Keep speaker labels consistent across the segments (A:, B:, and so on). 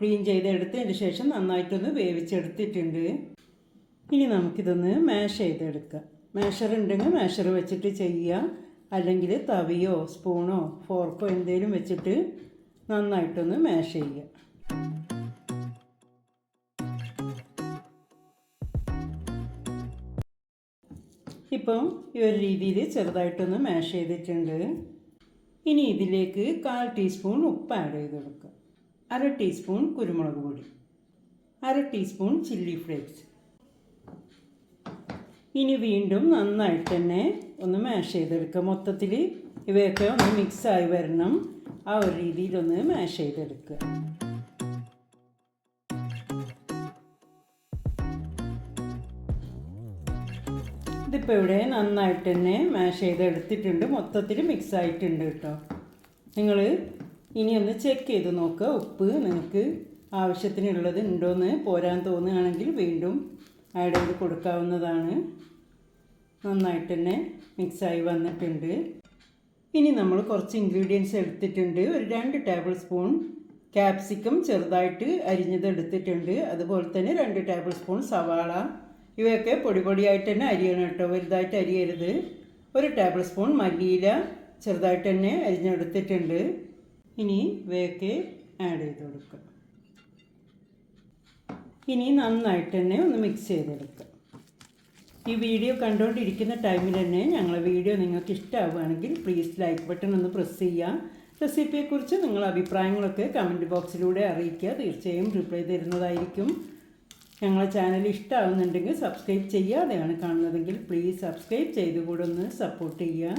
A: Clean ചെയ്തെടുത്തതിന് ശേഷം നന്നായിട്ടൊന്ന് വേവിച്ചെടുത്തിട്ടുണ്ട്. ഇനി നമുക്കിതൊന്ന് മാഷ് ചെയ്തെടുക്കാം. മാഷർ ഉണ്ടെങ്കിൽ മാഷർ വെച്ചിട്ട് ചെയ്യുക. അല്ലെങ്കിൽ തവിയോ സ്പൂണോ ഫോർക്കോ എന്തെങ്കിലും വെച്ചിട്ട് നന്നായിട്ടൊന്ന് മാഷ് ചെയ്യുക. ഇപ്പം ഈ ഒരു രീതിയിൽ ചെറുതായിട്ടൊന്ന് മാഷ് ചെയ്തിട്ടുണ്ട്. ഇനി ഇതിലേക്ക് കാൽ ടീസ്പൂൺ ഉപ്പ് ആഡ് ചെയ്ത് കൊടുക്കുക അര ടീസ്പൂൺ കുരുമുളക് പൊടി. അര ടീസ്പൂൺ ചില്ലി ഫ്ലേക്സ്. ഇനി വീണ്ടും നന്നായിട്ട് തന്നെ ഒന്ന് മാഷ് ചെയ്തെടുക്കുക. മൊത്തത്തിൽ ഇവയൊക്കെ ഒന്ന് മിക്സായി വരണം. ആ ഒരു രീതിയിലൊന്ന് മാഷ് ചെയ്തെടുക്കുക. ഇതിപ്പോൾ ഇവിടെ നന്നായിട്ട് തന്നെ മാഷ് ചെയ്തെടുത്തിട്ടുണ്ട്. മൊത്തത്തിൽ മിക്സ് ആയിട്ടുണ്ട് കേട്ടോ. നിങ്ങൾ ഇനി ഒന്ന് ചെക്ക് ചെയ്ത് നോക്കുക ഉപ്പ് നിങ്ങൾക്ക് ആവശ്യത്തിനുള്ളത് ഉണ്ടോയെന്ന് പോരാൻ തോന്നുകയാണെങ്കിൽ വീണ്ടും ആഡ് ചെയ്ത് കൊടുക്കാവുന്നതാണ്. നന്നായിട്ട് തന്നെ മിക്സായി വന്നിട്ടുണ്ട്. ഇനി നമ്മൾ കുറച്ച് ഇൻഗ്രീഡിയൻസ് എടുത്തിട്ടുണ്ട്. ഒരു രണ്ട് ടേബിൾ സ്പൂൺ ക്യാപ്സിക്കം ചെറുതായിട്ട് അരിഞ്ഞത് എടുത്തിട്ടുണ്ട്. അതുപോലെ തന്നെ രണ്ട് ടേബിൾ സ്പൂൺ സവാള. ഇവയൊക്കെ പൊടി പൊടിയായിട്ട് തന്നെ അരിയണം കേട്ടോ. വലുതായിട്ട് അരിയരുത്. ഒരു ടേബിൾ സ്പൂൺ മല്ലിയില ചെറുതായിട്ട് തന്നെ അരിഞ്ഞെടുത്തിട്ടുണ്ട്. ഇനി ഇവയൊക്കെ ആഡ് ചെയ്ത് കൊടുക്കുക ഇനി നന്നായിട്ട് തന്നെ ഒന്ന് മിക്സ് ചെയ്തെടുക്കുക ഈ വീഡിയോ കണ്ടുകൊണ്ടിരിക്കുന്ന ടൈമിൽ തന്നെ ഞങ്ങളെ വീഡിയോ നിങ്ങൾക്ക് ഇഷ്ടമാവുകയാണെങ്കിൽ പ്ലീസ് ലൈക്ക് ബട്ടൺ ഒന്ന് പ്രസ് ചെയ്യുക. റെസിപ്പിയെക്കുറിച്ച് നിങ്ങളുടെ അഭിപ്രായങ്ങളൊക്കെ കമന്റ് ബോക്സിലൂടെ അറിയിക്കുക. തീർച്ചയായും റിപ്ലൈ തരുന്നതായിരിക്കും. ഞങ്ങളെ ചാനൽ ഇഷ്ടമാവുന്നുണ്ടെങ്കിൽ സബ്സ്ക്രൈബ് ചെയ്യാതെയാണ് കാണുന്നതെങ്കിൽ പ്ലീസ് സബ്സ്ക്രൈബ് ചെയ്ത് കൂടെ ഒന്ന് സപ്പോർട്ട് ചെയ്യുക.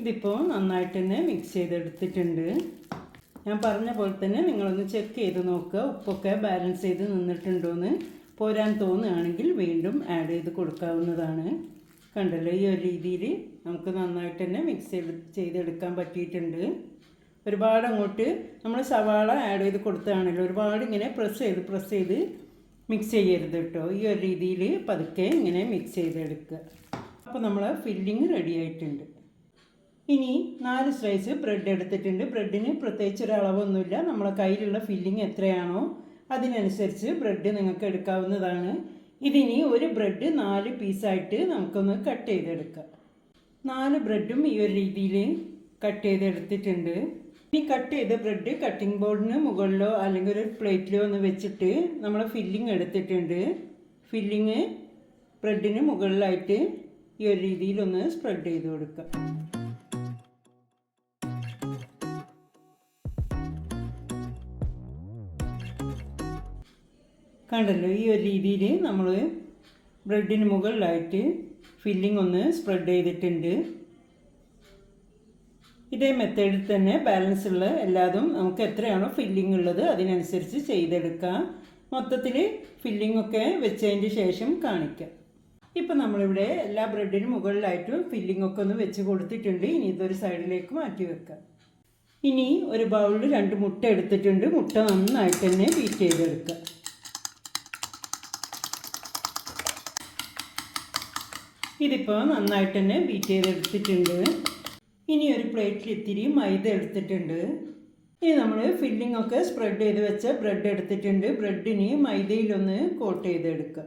A: ഇതിപ്പോൾ നന്നായിട്ട് തന്നെ മിക്സ് ചെയ്തെടുത്തിട്ടുണ്ട്. ഞാൻ പറഞ്ഞ പോലെ തന്നെ നിങ്ങളൊന്ന് ചെക്ക് ചെയ്ത് നോക്കുക ഉപ്പൊക്കെ ബാലൻസ് ചെയ്ത് നിന്നിട്ടുണ്ടോയെന്ന് പോരാൻ തോന്നുകയാണെങ്കിൽ വീണ്ടും ആഡ് ചെയ്ത് കൊടുക്കാവുന്നതാണ്. കണ്ടല്ലോ ഈ ഒരു രീതിയിൽ നമുക്ക് നന്നായിട്ട് തന്നെ മിക്സ് ചെയ്ത് ചെയ്തെടുക്കാൻ പറ്റിയിട്ടുണ്ട്. ഒരുപാട് അങ്ങോട്ട് നമ്മൾ സവാള ആഡ് ചെയ്ത് കൊടുത്തതാണല്ലോ. ഒരുപാട് ഇങ്ങനെ പ്രസ് ചെയ്ത് പ്രസ് ചെയ്ത് മിക്സ് ചെയ്യരുത് കേട്ടോ ഈ ഒരു രീതിയിൽ പതുക്കെ ഇങ്ങനെ മിക്സ് ചെയ്തെടുക്കുക. അപ്പോൾ നമ്മൾ ഫില്ലിങ് റെഡി ആയിട്ടുണ്ട്. ഇനി നാല് സ്ലൈസ് ബ്രെഡ് എടുത്തിട്ടുണ്ട്. ബ്രെഡിന് പ്രത്യേകിച്ച് ഒരു അളവൊന്നുമില്ല. നമ്മളെ കയ്യിലുള്ള ഫില്ലിങ് എത്രയാണോ അതിനനുസരിച്ച് ബ്രെഡ് നിങ്ങൾക്ക് എടുക്കാവുന്നതാണ്. ഇതിനി ഒരു ബ്രെഡ് നാല് പീസായിട്ട് നമുക്കൊന്ന് കട്ട് ചെയ്തെടുക്കാം. നാല് ബ്രെഡും ഈ ഒരു രീതിയിൽ കട്ട് ചെയ്തെടുത്തിട്ടുണ്ട്. ഇനി കട്ട് ചെയ്ത ബ്രെഡ് കട്ടിംഗ് ബോർഡിന് മുകളിലോ അല്ലെങ്കിൽ ഒരു പ്ലേറ്റിലോ ഒന്ന് വെച്ചിട്ട് നമ്മൾ ഫില്ലിങ് എടുത്തിട്ടുണ്ട്. ഫില്ലിങ് ബ്രെഡിന് മുകളിലായിട്ട് ഈ ഒരു രീതിയിലൊന്ന് സ്പ്രെഡ് ചെയ്ത് കൊടുക്കുക കണ്ടല്ലോ ഈ ഒരു രീതിയിൽ നമ്മൾ ബ്രെഡിന് മുകളിലായിട്ട് ഫില്ലിംഗ് ഒന്ന് സ്പ്രെഡ് ചെയ്തിട്ടുണ്ട്. ഇതേ മെത്തേഡിൽ തന്നെ ബാലൻസ് ഉള്ള എല്ലാതും നമുക്ക് എത്രയാണോ ഫില്ലിംഗ് ഉള്ളത് അതിനനുസരിച്ച് ചെയ്തെടുക്കാം. മൊത്തത്തിൽ ഫില്ലിംഗ് ഒക്കെ വെച്ചതിന് ശേഷം കാണിക്കാം. ഇപ്പം നമ്മളിവിടെ എല്ലാ ബ്രെഡിനും മുകളിലായിട്ടും ഫില്ലിംഗ് ഒക്കെ ഒന്ന് വെച്ച് കൊടുത്തിട്ടുണ്ട്. ഇനി ഇതൊരു സൈഡിലേക്ക് മാറ്റി വെക്കാം. ഇനി ഒരു ബൗളിൽ രണ്ട് മുട്ട എടുത്തിട്ടുണ്ട്. മുട്ട നന്നായിട്ട് തന്നെ ബീറ്റ് ചെയ്തെടുക്കുക ഇതിപ്പോൾ നന്നായിട്ട് തന്നെ ബീറ്റ് ചെയ്തെടുത്തിട്ടുണ്ട്. ഇനി ഒരു പ്ലേറ്റിൽ ഇത്തിരി മൈദ എടുത്തിട്ടുണ്ട്. ഇനി നമ്മൾ ഫില്ലിംഗ് ഒക്കെ സ്പ്രെഡ് ചെയ്ത് വെച്ച ബ്രെഡ് എടുത്തിട്ടുണ്ട്. ബ്രെഡിന് മൈദയിലൊന്ന് കോട്ട് ചെയ്തെടുക്കുക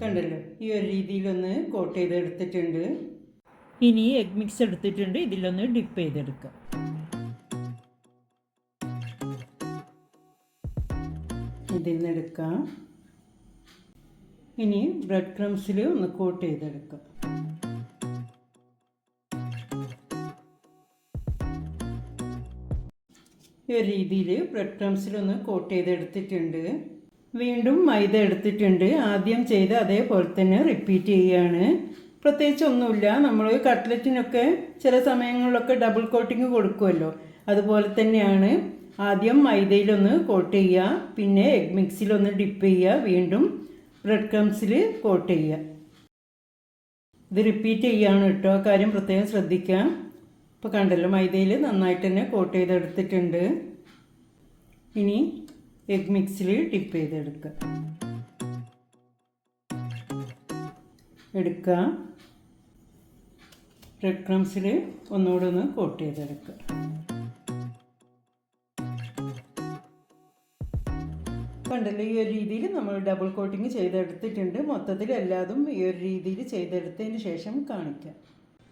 A: കണ്ടല്ലോ ഈ ഒരു രീതിയിലൊന്ന് കോട്ട് ചെയ്തെടുത്തിട്ടുണ്ട്. ഇനി എഗ് മിക്സ് എടുത്തിട്ടുണ്ട്. ഇതിലൊന്ന് ഡിപ്പ് ചെയ്തെടുക്കുക ഇതിൽ നിന്ന് എടുക്കാം ഇനി ബ്രെഡ് ക്രംസിൽ ഒന്ന് കോട്ട് ചെയ്തെടുക്കാം. ഈ ഒരു രീതിയിൽ ബ്രെഡ് ക്രംസിൽ ഒന്ന് കോട്ട് ചെയ്തെടുത്തിട്ടുണ്ട്. വീണ്ടും മൈദ എടുത്തിട്ടുണ്ട്. ആദ്യം ചെയ്ത് അതേപോലെ തന്നെ റിപ്പീറ്റ് ചെയ്യുകയാണ് പ്രത്യേകിച്ച് ഒന്നുമില്ല. നമ്മൾ കട്ട്ലറ്റിനൊക്കെ ചില സമയങ്ങളിലൊക്കെ ഡബിൾ കോട്ടിങ് കൊടുക്കുമല്ലോ അതുപോലെ തന്നെയാണ് ആദ്യം മൈദയിലൊന്ന് കോട്ട് ചെയ്യുക പിന്നെ എഗ് മിക്സിലൊന്ന് ഡിപ്പ് ചെയ്യുക വീണ്ടും ബ്രെഡ് ക്രംസിൽ കോട്ട് ചെയ്യുക. ഇത് റിപ്പീറ്റ് ചെയ്യാണ് കേട്ടോ. കാര്യം പ്രത്യേകം ശ്രദ്ധിക്കാം ഇപ്പോൾ കണ്ടല്ലോ മൈദയിൽ നന്നായിട്ട് തന്നെ കോട്ട് ചെയ്തെടുത്തിട്ടുണ്ട്. ഇനി എഗ് മിക്സിൽ ഡിപ്പ് ചെയ്തെടുക്കുക. എടുക്കുക. ബ്രെഡ് ക്രംസിൽ ഒന്നുകൂടെ ഒന്ന് കോട്ട് ചെയ്തെടുക്കുക. കണ്ടല്ലോ ഈ ഒരു രീതിയിൽ നമ്മൾ ഡബിൾ കോട്ടിങ് ചെയ്തെടുത്തിട്ടുണ്ട്. മൊത്തത്തിൽ എല്ലാതും ഈ ഒരു രീതിയിൽ ചെയ്തെടുത്തതിന് ശേഷം കാണിക്കാം.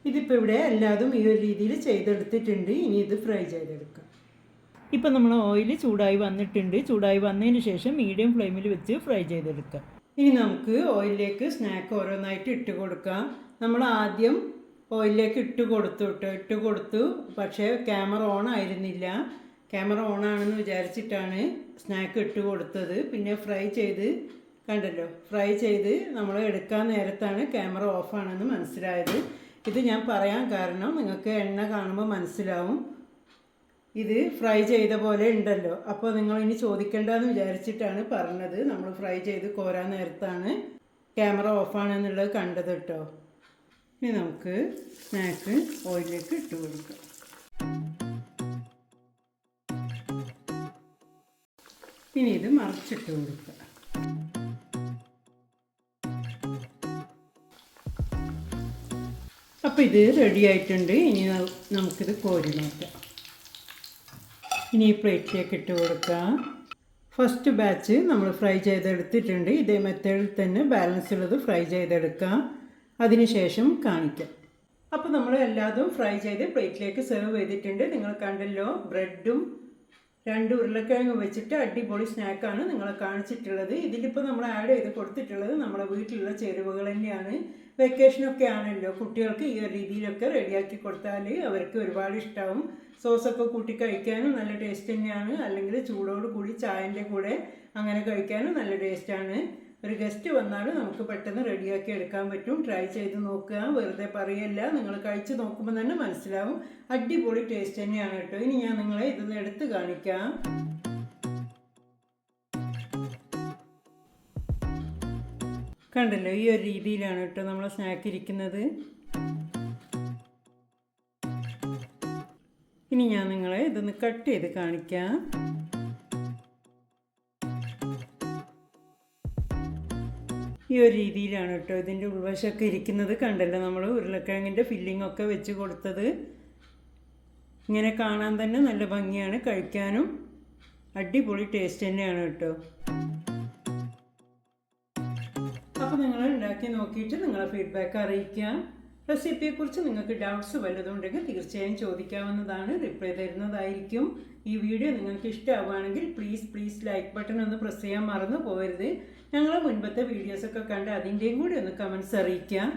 A: ഇതിപ്പോൾ ഇവിടെ എല്ലാതും ഈ ഒരു രീതിയിൽ ചെയ്തെടുത്തിട്ടുണ്ട്. ഇനി ഇത് ഫ്രൈ ചെയ്തെടുക്കാം. ഇപ്പം നമ്മൾ ഓയിൽ ചൂടായി വന്നിട്ടുണ്ട്. ചൂടായി വന്നതിന് ശേഷം മീഡിയം ഫ്ലെയിമിൽ വെച്ച് ഫ്രൈ ചെയ്തെടുക്കാം. ഇനി നമുക്ക് ഓയിലിലേക്ക് സ്നാക്ക് ഓരോന്നായിട്ട് ഇട്ട് കൊടുക്കാം. നമ്മൾ ആദ്യം ഓയിലിലേക്ക് ഇട്ട് കൊടുത്തു ഇട്ട് കൊടുത്തു. പക്ഷേ ക്യാമറ ഓൺ ആയിരുന്നില്ല. ക്യാമറ ഓൺ ആണെന്ന് വിചാരിച്ചിട്ടാണ് സ്നാക്ക് ഇട്ട് കൊടുത്തത്. പിന്നെ ഫ്രൈ ചെയ്ത് കണ്ടല്ലോ ഫ്രൈ ചെയ്ത് നമ്മൾ എടുക്കാൻ നേരത്താണ് ക്യാമറ ഓഫാണെന്ന് മനസ്സിലായത്. ഇത് ഞാൻ പറയാൻ കാരണം നിങ്ങൾക്ക് എണ്ണ കാണുമ്പോൾ മനസ്സിലാവും. ഇത് ഫ്രൈ ചെയ്ത പോലെ ഉണ്ടല്ലോ. അപ്പോൾ നിങ്ങൾ ഇനി ചോദിക്കേണ്ടെന്ന് വിചാരിച്ചിട്ടാണ് പറഞ്ഞത്. നമ്മൾ ഫ്രൈ ചെയ്ത് കോരാൻ നേരത്താണ് ക്യാമറ ഓഫാണെന്നുള്ളത് കണ്ടത് കേട്ടോ. ഇനി നമുക്ക് സ്നാക്ക് ഓയിലിലേക്ക് ഇട്ട് കൊടുക്കാം. ഇനി ഇത് മറിച്ചിട്ട് കൊടുക്കുക. അപ്പോൾ ഇത് റെഡി ആയിട്ടുണ്ട്. ഇനി നമുക്കിത് കോരി നോക്കാം. ഇനി ഈ പ്ലേറ്റിലേക്ക് ഇട്ട് കൊടുക്കാം ഫസ്റ്റ് ബാച്ച് നമ്മൾ ഫ്രൈ ചെയ്തെടുത്തിട്ടുണ്ട്. ഇതേ മെത്തേഡിൽ തന്നെ ബാലൻസ് ഉള്ളത് ഫ്രൈ ചെയ്തെടുക്കാം. അതിനുശേഷം കാണിക്കാം. അപ്പോൾ നമ്മൾ എല്ലാതും ഫ്രൈ ചെയ്ത് പ്ലേറ്റിലേക്ക് സെർവ് ചെയ്തിട്ടുണ്ട്. നിങ്ങൾ കണ്ടല്ലോ ബ്രെഡും രണ്ട് ഉരുളക്കിഴങ്ങ് വെച്ചിട്ട് അടിപൊളി സ്നാക്കാണ് നിങ്ങളെ കാണിച്ചിട്ടുള്ളത്. ഇതിലിപ്പോൾ നമ്മൾ ആഡ് ചെയ്ത് കൊടുത്തിട്ടുള്ളത് നമ്മുടെ വീട്ടിലുള്ള ചേരുവകൾ തന്നെയാണ്. വെക്കേഷനൊക്കെ ആണല്ലോ. കുട്ടികൾക്ക് ഈ ഒരു രീതിയിലൊക്കെ റെഡിയാക്കി കൊടുത്താൽ അവർക്ക് ഒരുപാട് ഇഷ്ടമാവും സോസൊക്കെ കൂട്ടി കഴിക്കാനും നല്ല ടേസ്റ്റ് തന്നെയാണ്. അല്ലെങ്കിൽ ചൂടോട് കൂടി ചായന്റെ കൂടെ അങ്ങനെ കഴിക്കാനും നല്ല ടേസ്റ്റാണ് ഒരു ഗസ്റ്റ് വന്നാലും നമുക്ക് പെട്ടെന്ന് റെഡിയാക്കി എടുക്കാൻ പറ്റും. ട്രൈ ചെയ്ത് നോക്കുക. വെറുതെ പറയല്ല. നിങ്ങൾ കഴിച്ച് നോക്കുമ്പോൾ തന്നെ മനസ്സിലാവും. അടിപൊളി ടേസ്റ്റ് തന്നെയാണ് കേട്ടോ. ഇനി ഞാൻ നിങ്ങളെ ഇതൊന്ന് എടുത്ത് കാണിക്കാം. കണ്ടല്ലോ ഈ ഒരു രീതിയിലാണ് കേട്ടോ നമ്മൾ സ്നാക്ക് ഇരിക്കുന്നത്. ഇനി ഞാൻ നിങ്ങളെ ഇതൊന്ന് കട്ട് ചെയ്ത് കാണിക്കാം. ഈ ഒരു രീതിയിലാണ് കേട്ടോ ഇതിന്റെ ഉൾവശമൊക്കെ ഇരിക്കുന്നത് കണ്ടല്ലോ. നമ്മൾ ഉരുളക്കിഴങ്ങിന്റെ ഫില്ലിംഗ് ഒക്കെ വെച്ച് കൊടുത്തത്. ഇങ്ങനെ കാണാൻ തന്നെ നല്ല ഭംഗിയാണ്. കഴിക്കാനും അടിപൊളി ടേസ്റ്റ് തന്നെയാണ് കേട്ടോ. അപ്പോൾ നിങ്ങൾ ഉണ്ടാക്കി നോക്കിയിട്ട് നിങ്ങളെ ഫീഡ്ബാക്ക് അറിയിക്കാം റെസിപ്പിയെക്കുറിച്ച് നിങ്ങൾക്ക് ഡൗട്ട്സ് വല്ലതുണ്ടെങ്കിൽ തീർച്ചയായും ചോദിക്കാവുന്നതാണ്. റിപ്ലൈ തരുന്നതായിരിക്കും. ഈ വീഡിയോ നിങ്ങൾക്ക് ഇഷ്ടമാവുകയാണെങ്കിൽ പ്ലീസ് പ്ലീസ് ലൈക്ക് ബട്ടൺ ഒന്ന് പ്രസ് ചെയ്യാൻ മറന്നു പോകരുത്. ഞങ്ങളെ മുൻപത്തെ വീഡിയോസൊക്കെ കണ്ട് അതിന്റെയും കൂടി ഒന്ന് കമൻസ് അറിയിക്കാം.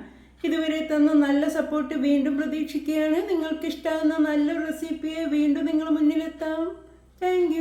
A: ഇതുവരെ തന്ന നല്ല സപ്പോർട്ട് വീണ്ടും പ്രതീക്ഷിക്കുകയാണ്. നിങ്ങൾക്ക് ഇഷ്ടമാകുന്ന നല്ലൊരു റെസിപ്പിയെ വീണ്ടും നിങ്ങൾ മുന്നിലെത്താം. താങ്ക്